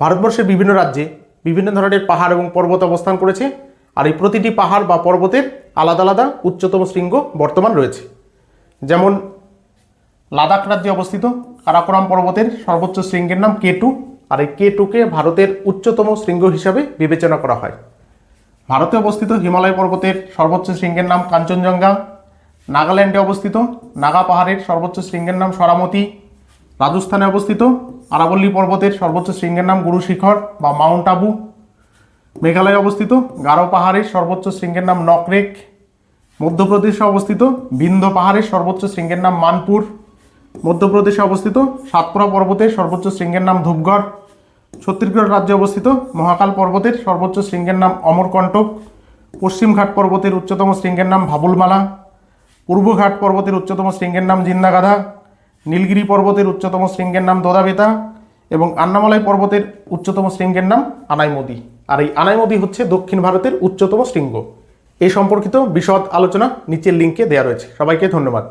ভারতবর্ষের বিভিন্ন রাজ্যে বিভিন্ন ধরনের পাহাড় এবং পর্বত অবস্থান করেছে, আর এই প্রতিটি পাহাড় বা পর্বতের আলাদা আলাদা উচ্চতম শৃঙ্গ বর্তমান রয়েছে। যেমন লাদাখ রাজ্যে অবস্থিত কারাকোরাম পর্বতের সর্বোচ্চ শৃঙ্গের নাম কে টু আর এই কে টুকে ভারতের উচ্চতম শৃঙ্গ হিসাবে বিবেচনা করা হয়। ভারতে অবস্থিত হিমালয় পর্বতের সর্বোচ্চ শৃঙ্গের নাম কাঞ্চনজঙ্ঘা, নাগাল্যান্ডে অবস্থিত নাগা পাহাড়ের সর্বোচ্চ শৃঙ্গের নাম সরামতি রাজস্থানে অবস্থিত আরাবল্লী পর্বতের সর্বোচ্চ শৃঙ্গের নাম গুরু শিখর বা মাউন্ট আবু। মেঘালয়ে অবস্থিত গারো পাহাড়ের সর্বোচ্চ শৃঙ্গের নাম নকরেক মধ্যপ্রদেশে অবস্থিত বিন্ধ্য পাহাড়ের সর্বোচ্চ শৃঙ্গের নাম মানপুর। মধ্যপ্রদেশে অবস্থিত সাতপুরা পর্বতের সর্বোচ্চ শৃঙ্গের নাম ধূপগড়। ছত্তিশগড় রাজ্যে অবস্থিত মহাকাল পর্বতের সর্বোচ্চ শৃঙ্গের নাম অমরকণ্টক। পশ্চিমঘাট পর্বতের উচ্চতম শৃঙ্গের নাম ভাবুলমালা। পূর্বঘাট পর্বতের উচ্চতম শৃঙ্গের নাম জিন্দাগাধা। নীলগিরি পর্বতের উচ্চতম শৃঙ্গের নাম দোদাবেতা এবং আন্নামালাই পর্বতের উচ্চতম শৃঙ্গের নাম আনাইমদি। আর এই আনাইমদি হচ্ছে দক্ষিণ ভারতের উচ্চতম শৃঙ্গ। এই সম্পর্কিত বিশদ আলোচনা নিচের লিঙ্কে দেওয়া রয়েছে। সবাইকে ধন্যবাদ।